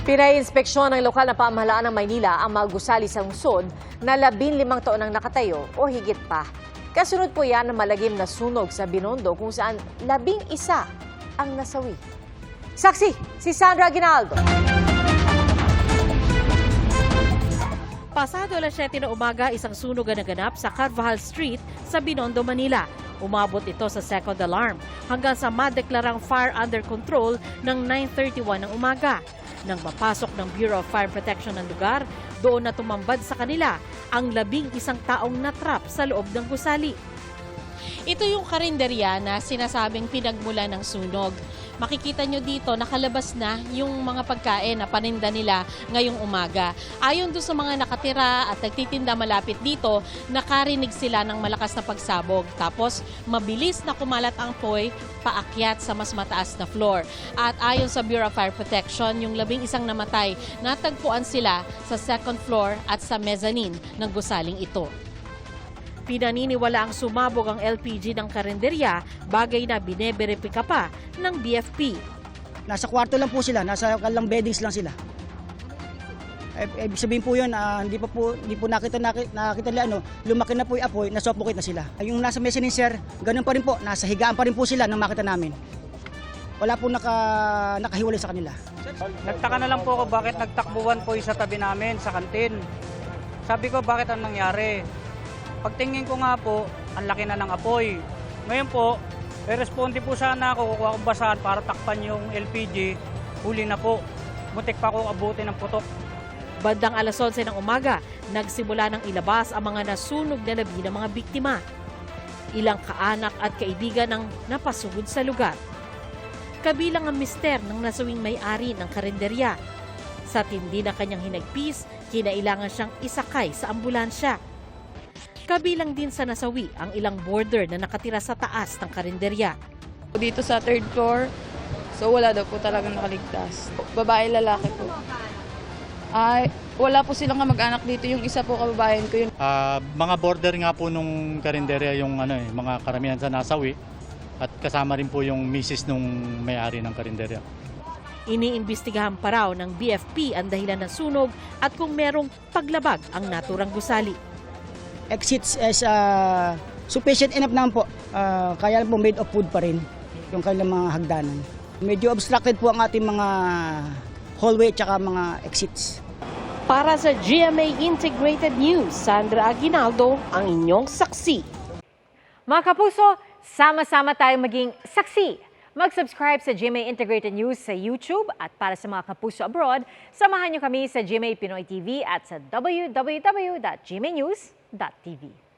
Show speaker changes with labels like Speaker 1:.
Speaker 1: Pinay-inspeksyon ng lokal na pamahalaan ng Maynila ang mga gusali sa lungsod na labing limang taon ang nakatayo o higit pa. Kasunod po yan ng malagim na sunog sa Binondo kung saan labing isa ang nasawi. Saksi, si Sandra Aguinaldo.
Speaker 2: Pasado alas 7 na umaga, isang sunog ang naganap sa Carvajal Street sa Binondo, Manila. Umabot ito sa second alarm hanggang sa madeklarang fire under control ng 9.31 ng umaga. Nang mapasok ng Bureau of Fire Protection ng lugar, doon na tumambad sa kanila ang labing isang taong natrap sa loob ng gusali. Ito yung karinderya na sinasabing pinagmula ng sunog. Makikita nyo dito, nakalabas na yung mga pagkain na paninda nila ngayong umaga. Ayon doon sa mga nakatira at nagtitinda malapit dito, nakarinig sila ng malakas na pagsabog. Tapos, mabilis na kumalat ang poy paakyat sa mas mataas na floor. At ayon sa Bureau of Fire Protection, yung labing isang namatay, natagpuan sila sa second floor at sa mezzanine ng gusaling ito. Pinaniniwala ang sumabog ang LPG ng karinderya, bagay na bineberipika pa ng BFP.
Speaker 3: Nasa kwarto lang po sila, nasa kalang beddings lang sila. Eh, ibig sabihin po yun, ah, hindi pa po, hindi po nakita, nakita, nakita nila, ano, lumaki na po yung apoy, nasuffocate na sila. Ay, Yung nasa mezzanine sir, ganun pa rin po, nasa higaan pa rin po sila nang makita namin. Wala po naka, nakahiwalay sa kanila.
Speaker 4: Nagtaka na lang po ako bakit nagtakbuhan po yung sa tabi namin sa kantin. Sabi ko bakit ang nangyari? Pagtingin ko nga po, ang laki na ng apoy. Ngayon po, responde po sana ako, kukuha akong basahan para takpan yung LPG. Huli na po. Butik pa ako abutin ng putok.
Speaker 2: Bandang alas 11 ng umaga, nagsimula ng ilabas ang mga nasunog na labi ng mga biktima. Ilang kaanak at kaibigan ang napasugod sa lugar. Kabilang ang mister ng nasawing may-ari ng karinderya. Sa tindi ng kanyang hinagpis, kinailangan siyang isakay sa ambulansya. Kabilang din sa nasawi ang ilang border na nakatira sa taas ng karinderya.
Speaker 5: Dito sa third floor, so wala daw po talagang nakaligtas. Babae, lalaki po. Ay, wala po silang kamag-anak dito. Yung isa po kababayan ko yun.
Speaker 6: Ah, mga border nga po nung karinderya yung ano eh, mga karamihan sa nasawi at kasama rin po yung misis nung may-ari ng karinderya.
Speaker 2: Iniimbestigahan pa raw ng BFP ang dahilan ng sunog at kung merong paglabag ang naturang gusali.
Speaker 3: Exits is uh, sufficient enough naman po. Ah, kaya po made of wood pa rin yung kanilang mga hagdanan. Medyo obstructed po ang ating mga hallway at mga exits.
Speaker 2: Para sa GMA Integrated News, Sandra Aguinaldo, ang inyong saksi.
Speaker 1: Mga kapuso, sama-sama tayong maging saksi. Mag-subscribe sa GMA Integrated News sa YouTube at para sa mga kapuso abroad, samahan niyo kami sa GMA Pinoy TV at sa TV.